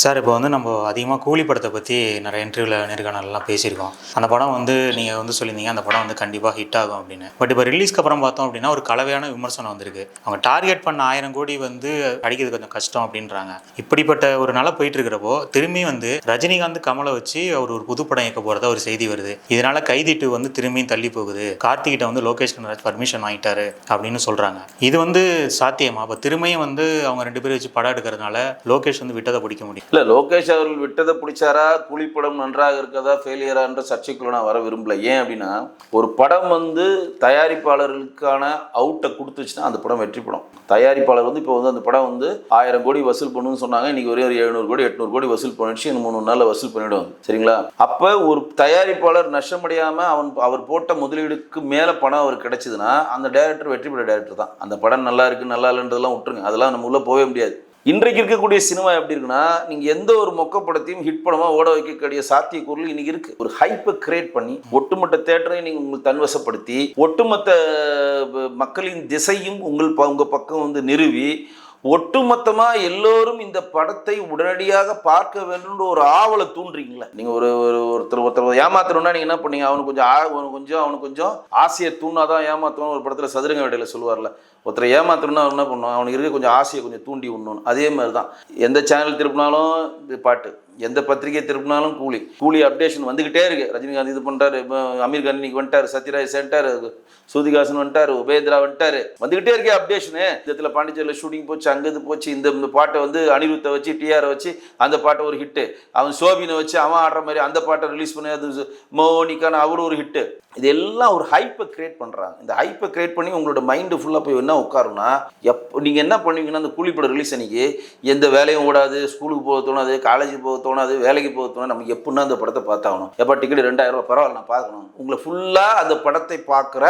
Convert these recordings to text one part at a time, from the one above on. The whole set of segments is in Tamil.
சார் இப்போ வந்து நம்ம அதிகமாக கூலி படத்தை பற்றி நிறைய இன்டர்வியூவில் நேர்காணலாம் பேசியிருக்கோம். அந்த படம் வந்து நீங்கள் வந்து சொல்லியிருந்தீங்க அந்த படம் வந்து கண்டிப்பாக ஹிட் ஆகும் அப்படின்னு. பட் இப்போ ரிலீஸ்க்கு அப்புறம் பார்த்தோம் அப்படின்னா ஒரு கலவையான விமர்சனம் வந்திருக்கு. அவங்க டார்கெட் பண்ண ஆயிரம் கோடி வந்து அடிக்கிறது கொஞ்சம் கஷ்டம் அப்படின்றாங்க. இப்படிப்பட்ட ஒரு நாள போயிட்டு இருக்கிறப்போ திரும்பி வந்து ரஜினிகாந்த் கமலை வச்சு அவர் ஒரு புது படம் இயக்க போகிறதா ஒரு செய்தி வருது. இதனால கைதிட்டு வந்து திரும்பியும் தள்ளி போகுது. கார்த்திகிட்ட வந்து லோகேஷ் கனராஜ் பர்மிஷன் வாங்கிட்டாரு அப்படின்னு சொல்கிறாங்க இது வந்து சாத்தியமா? அப்போ திரும்பியும் வந்து அவங்க ரெண்டு பேரும் வச்சு படம் எடுக்கிறதுனால லோகேஷ் வந்து விட்டதை பிடிக்க முடியும்? இல்லை லோகேஷ் அவர்கள் விட்டதை பிடிச்சாரா? குழிப்படம் நன்றாக இருக்கதா ஃபெயிலியரான்ற சர்ச்சைக்குள்ள நான் வர விரும்பல. ஏன் அப்படின்னா ஒரு படம் வந்து தயாரிப்பாளர்களுக்கான அவுட்டை கொடுத்துச்சுன்னா அந்த படம் வெற்றி படம். தயாரிப்பாளர் வந்து இப்போ வந்து அந்த படம் வந்து ஆயிரம் கோடி வசூல் பண்ணுன்னு சொன்னாங்க. இன்னைக்கு ஒரே ஒரு எழுநூறு கோடி எட்நூறு கோடி வசூல் பண்ணிடுச்சு. இன்னும் மூணு நாளில் வசூல் பண்ணிவிடும் சரிங்களா? அப்போ ஒரு தயாரிப்பாளர் நஷ்டமடையாமல் அவன் அவர் போட்ட முதலீடுக்கு மேலே பணம் அவர் கிடைச்சதுன்னா அந்த டேரக்டர் வெற்றி பெற்ற டேரக்டர் தான். அந்த படம் நல்லா இருக்கு நல்லா இல்லைன்றதெல்லாம் விட்டுருங்க. அதெல்லாம் நம்ம உள்ளே போகவே முடியாது. இன்றைக்கு இருக்கக்கூடிய சினிமா எப்படி இருக்குன்னா நீங்க எந்த ஒரு மொக்க படத்தையும் ஹிட் படமா ஓட வைக்கக்கூடிய சாத்தியக்கூறுகள் இன்னைக்கு இருக்கு. ஒரு ஹைப்பை கிரியேட் பண்ணி ஒட்டுமொத்த தேட்டரையும் நீங்க உங்களுக்கு தன்வசப்படுத்தி ஒட்டுமொத்த மக்களின் திசையும் உங்கள் ப- உங்க பக்கம் வந்து நிறுவி ஒட்டுமொத்தமா எல்லோரும் இந்த படத்தை உடனடியாக பார்க்க வேண்டும்னு ஒரு ஆவலை தூண்டுறீங்களே? நீங்க ஒரு ஒரு ஒருத்தர் ஒருத்தர் ஏமாத்தணும்னா நீங்க என்ன பண்ணீங்க? அவனுக்கு கொஞ்சம் ஆ- அவனுக்கு கொஞ்சம் அவனுக்கு கொஞ்சம் ஆசையை தூணாதான் ஏமாத்தணும் ஒரு படத்துல சதுரங்க வேட்டையில சொல்லுவார்ல. ஒருத்தரை ஏமாத்தணும்னா அவன் என்ன பண்ணுவான்? அவனுக்கு இருக்க கொஞ்சம் ஆசையை கொஞ்சம் தூண்டி விடணும் அதே மாதிரி தான் எந்த சேனல் திருப்பினாலும் இது பாட்டு. எந்த பத்திரிகை திருப்பினாலும் கூலி. கூலி அப்டேஷன் வந்துக்கிட்டே இருக்கு. ரஜினிகாந்த் இது பண்ணிட்டாரு இப்போ அமீர் கான் இன்னைக்கு வந்துட்டார் சத்யராஜ் சென்ட்டாரு சூதிகாசன் வந்துட்டாரு உபேந்திரா வந்துட்டாரு. வந்துகிட்டே இருக்கே அப்டேஷனு இடத்துல பாண்டிச்சேரியில் ஷூட்டிங் போச்சு அங்கே இது போச்சு இந்த இந்த பாட்டை வந்து அனிருத்தை வச்சு டிஆரை வச்சு அந்த பாட்டை ஒரு ஹிட்டு அவன் சோபினை வச்சு அவன் ஆடுற மாதிரி அந்த பாட்டை ரிலீஸ் பண்ணி அது மோனிக்கான அவரும் ஒரு ஹிட்டு இது எல்லாம் ஒரு ஹைப்பை கிரியேட் பண்ணுறாங்க இந்த ஹைப்பை கிரியேட் பண்ணி உங்களோட மைண்டு ஃபுல்லாக போய் என்ன உட்காருன்னா எப்போ நீங்கள் என்ன பண்ணுவீங்கன்னா அந்த கூலிப்படம் ரிலீஸ் அன்னைக்கு எந்த வேலையும் ஓடாது ஸ்கூலுக்கு போக தோணாது காலேஜுக்கு போக தோணாது வேலைக்கு போக தோணாது நமக்கு எப்படின்னா அந்த படத்தை பார்த்தாகணும். எப்போ டிக்கெட் ரெண்டாயிரம் ரூபா பரவாயில்ல நான் பார்க்கணும். உங்களை ஃபுல்லாக அந்த படத்தை பார்க்குற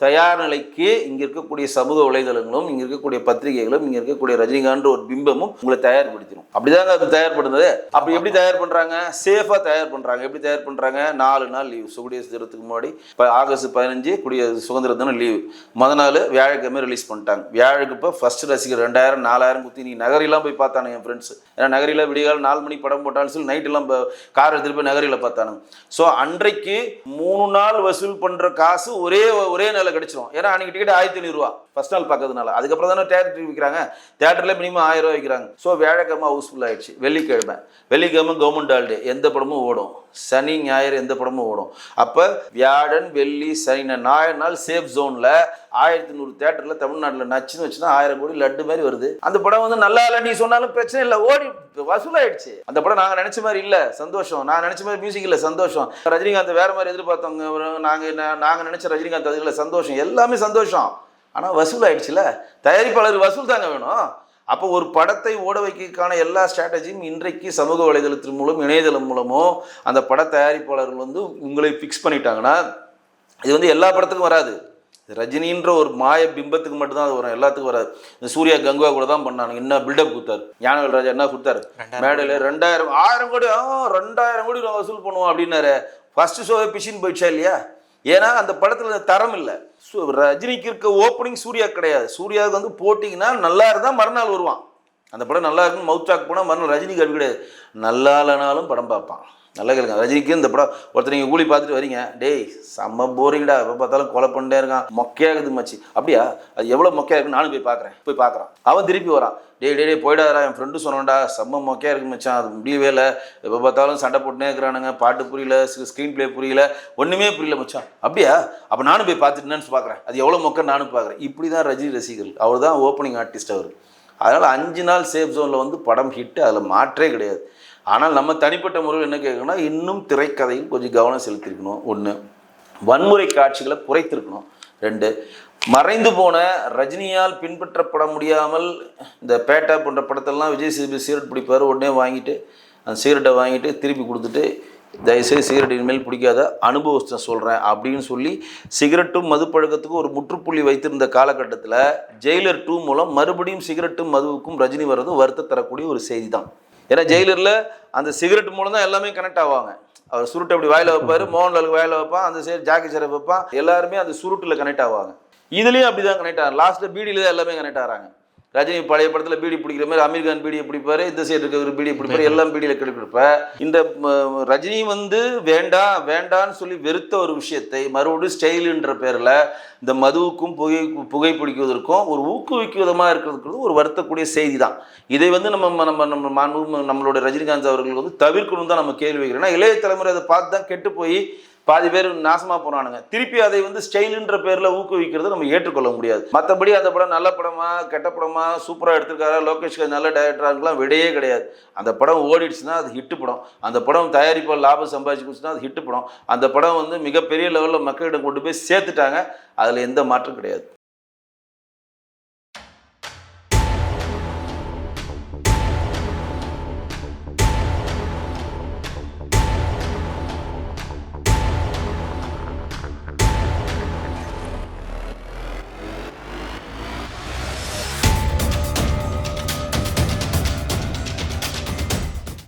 தயார் நிலைக்கு இங்க இருக்கக்கூடிய சமூக வலைதளங்களும் இங்க இருக்கக்கூடிய பத்திரிகைகளும் இங்க இருக்கக்கூடிய ரஜினிகாந்த் ஒரு பிம்பமும் உங்களை தயார்படுத்திடும் அப்படிதாங்க அது தயார்படுத்துது அப்படி எப்படி தயார் பண்றாங்க? சேஃபா தயார் பண்றாங்க. எப்படி தயார் பண்றாங்க? நாலு நாள் லீவ் குடியரசு தினத்துக்கு முன்னாடி இப்போ ஆகஸ்ட் பதினஞ்சு குடியரசு சுதந்திர தினம் லீவு முத நாள் வியாழக்கிழமை ரிலீஸ் பண்ணிட்டாங்க. வியாழக்கு இப்போ ஃபர்ஸ்ட் ரசிகர் ரெண்டாயிரம் நாலாயிரம் குத்தி நீ நகரெல்லாம் போய் பார்த்தானுங்க என் ஃப்ரெண்ட்ஸ் ஏன்னா நகரில் விடிகால் நாலு மணி படம் போட்டாலும் சொல்லி நைட் எல்லாம் கார் எடுத்துட்டு போய் நகரில் பார்த்தானுங்க. ஸோ அன்றைக்கு மூணு நாள் வசூல் பண்ற காசு ஒரே ஒரே நாளில் கிடைச்சிரும். ஏன்னா அன்னைக்கு டிக்கெட் ஆயிரத்தி ஐநூறுரூவா ஃபஸ்ட் நாள் பார்க்கறதுனால. அதுக்கப்புறம் தானே தேட்டர் விற்கிறாங்க தேட்டரில் மினிமம் ஆயிரம் ரூபாய் விற்கிறாங்க ஸோ வியாழக்கிழமை ஹவுஸ்ஃபுல் ஆயிடுச்சு. வெள்ளிக்கிழமை. வெள்ளிக்கிழமை கவர்மெண்ட் ஹாலிடே எந்த படமும் ஓடும். சனி ஞாயிறு எந்த படமும் ஓடும். அப்போ வியாழன் வெள்ளி சனி ஞாயிறு நாள் சேஃப் ஜோனில் ஆயிரத்தி நூறு தேட்டரில் தமிழ்நாட்டில் நச்சுன்னு வச்சுன்னா ஆயிரம் கோடி லட்டு மாதிரி வருது. அந்த படம் வந்து நல்லா இல்லை நீ சொன்னாலும் பிரச்சனை இல்லை ஓடி வசூலாயிடுச்சு. அந்த படம் நாங்கள் நினச்ச மாதிரி இல்லை சந்தோஷம். நான் நினச்ச மாதிரி மியூசிக் இல்லை சந்தோஷம். ரஜினிகாந்த் வேற மாதிரி எதிர்பார்த்தவங்க நாங்கள் நாங்கள் நினச்ச ரஜினிகாந்த் அதில் சந்தோஷம். எல்லாமே சந்தோஷம். ஆனால் வசூல் ஆயிடுச்சுல தயாரிப்பாளர் வசூல் தாங்க வேணும். அப்போ ஒரு படத்தை ஓட வைக்கிறதுக்கான எல்லா ஸ்ட்ராட்டஜியும் இன்றைக்கு சமூக வலைதளத்தின் மூலம் இணையதளம் மூலமோ அந்த பட தயாரிப்பாளர்கள் வந்து உங்களை ஃபிக்ஸ் பண்ணிட்டாங்கன்னா இது வந்து எல்லா படத்துக்கும் வராது. ரஜினின்ற ஒரு மாய பிம்பத்துக்கு மட்டும்தான் அது வரும். எல்லாத்துக்கும் வராது. இந்த சூர்யா கங்குவா கூட தான் பண்ணானுங்க என்ன பில்டப் கொடுத்தாரு? ஞானவேல் ராஜா என்ன கொடுத்தாரு? மேடையில் ரெண்டாயிரம் ஆயிரம் கோடி ஆ ரெண்டாயிரம் கோடி நான் வசூல் பண்ணுவோம் அப்படின்னாரு. ஃபர்ஸ்ட் ஷோவே பிஷின் போயிடுச்சா இல்லையா? ஏன்னா அந்த படத்தில் தரம் இல்லை. ரஜினிக்கு இருக்க ஓப்பனிங் சூர்யா கிடையாது. சூர்யாவுக்கு வந்து போட்டிங்கன்னா நல்லா இருந்தால் மறுநாள் வருவான். அந்த படம் நல்லா இருக்குன்னு மவுத் சாக் போனால் மறுநாள் ரஜினிக்கு அப்படி கிடையாது. நல்லா இல்லைனாலும் படம் பார்ப்பான். நல்லா கேளுங்க. ரஜினிக்கு இந்த படம் ஒருத்தர் நீங்கள் கூலி பார்த்துட்டு வரீங்க. டேய் செம்ம போரிங்கடா எப்போ பார்த்தாலும் கொலை பண்ணிட்டே இருக்கான். மொக்கையாகுது மச்சி. அப்படியா? அது எவ்வளோ மொக்கையா இருக்குன்னு நானும் போய் பார்க்குறேன். போய் பார்க்குறான். அவன் திருப்பி வரான். டேய் டே டே போயிடாதா என் ஃப்ரெண்டு சொன்னான்டா. செம்ம மொக்கையா இருக்கு மச்சான். அது முடியவே இல்லை. எப்போ பார்த்தாலும் சண்டை போட்டுனே இருக்கிறானுங்க. பாட்டு புரியல. ஸ்க்ரீன் ப்ளே புரியல. ஒன்றுமே புரியல மச்சான். அப்படியா? அப்போ நானும் போய் பார்த்துட்டு பார்க்குறேன். அது எவ்வளோ மொக்க நானும் பார்க்குறேன். இப்படி தான் ரஜினி ரசிகர்கள். அவர் தான் ஓப்பனிங் ஆர்டிஸ்ட் அவர். அதனால் அஞ்சு நாள் சேஃப் ஜோனில் வந்து படம் ஹிட்டு அதில் மாற்றே கிடையாது. ஆனால் நம்ம தனிப்பட்ட முறையில் என்ன கேட்கணும்னா இன்னும் திரைக்கதையில் கொஞ்சம் கவனம் செலுத்தியிருக்கணும். ஒன்று வன்முறை காட்சிகளை குறைத்திருக்கணும். ரெண்டு மறைந்து போன ரஜினியால் பின்பற்றப்பட முடியாமல் இந்த பேட்டா போன்ற படத்தெல்லாம் விஜய் சேதுபதி சீரட் பிடிப்பார் உடனே வாங்கிட்டு அந்த சீரட்டை வாங்கிட்டு திருப்பி கொடுத்துட்டு தயவுசெய்து சிகரெட் இனிமேல் பிடிக்காத அனுபவத்தை சொல்கிறேன் அப்படின்னு சொல்லி சிகரெட்டும் மது பழக்கத்துக்கும் ஒரு முற்றுப்புள்ளி வைத்திருந்த காலகட்டத்தில் ஜெயிலர் டூ மூலம் மறுபடியும் சிகரெட்டும் மதுவுக்கும் ரஜினி வர்றதும் வருத்த தரக்கூடிய ஒரு செய்தி தான். ஏன்னா ஜெயிலரில் அந்த சிகரெட் மூலம் தான் எல்லாமே கனெக்ட் ஆவாங்க. அவர் சுருட்டு அப்படி வாயில வைப்பாரு மோகன்லாலுக்கு வாயில வைப்பான் அந்த சைடு ஜாக்கி சரை வைப்பான் எல்லாருமே அந்த சுருட்டில் கனெக்ட் ஆவாங்க. இதுலேயும் அப்படி தான் கனெக்ட் ஆகும் லாஸ்ட்டில் பீடியில் தான் எல்லாமே கனெக்ட் ஆகிறாங்க. ரஜினி பழைய படத்தில் பீடி பிடிக்கிற மாதிரி அமீர் கான் பீடியை பிடிப்பாரு இந்த சைடு இருக்கிற பீடியை பிடிப்பாரு எல்லாம் பீடியில் கெடுக்கிறப்ப இந்த ரஜினி வந்து வேண்டாம் வேண்டான்னு சொல்லி வெறுத்த ஒரு விஷயத்தை மறுபடியும் ஸ்டைலுன்ற பேரில் இந்த மதுவுக்கும் புகை புகை பிடிக்குவதற்கும் ஒரு ஊக்குவிக்க விதமாக இருக்கிறதுக்கு ஒரு வருத்தக்கூடிய செய்தி தான் இதை வந்து நம்ம நம்ம நம்ம மாண்பு நம்மளோட ரஜினிகாந்த் அவர்கள் வந்து தவிர்க்கணும் தான் நம்ம கேள்வி வைக்கிறோம். ஏன்னா இளைய தலைமுறை அதை பார்த்து தான் கெட்டு போய் பாதி பேர் நாசமா போனானுங்க. திருப்பி அதை வந்து ஸ்டைலுன்ற பேர்ல ஊக்குவிக்கிறது நம்ம ஏற்றுக்கொள்ள முடியாது. மற்றபடி அந்த படம் நல்ல படமா கெட்ட படமா சூப்பரா எடுத்திருக்காரா லோகேஷ் நல்ல டைரக்டராங்கலாம் விடையே கிடையாது. அந்த படம் ஓடிடுச்சுன்னா அது ஹிட் படம். அந்த படம் தயாரிப்பால் லாபம் சம்பாதிச்சு கொடுத்துன்னா அது ஹிட் படம். அந்த படம் வந்து மிகப்பெரிய லெவலில் மக்களிடம் கொண்டு போய் சேர்த்துட்டாங்க. அதில் எந்த மாற்றம் கிடையாது.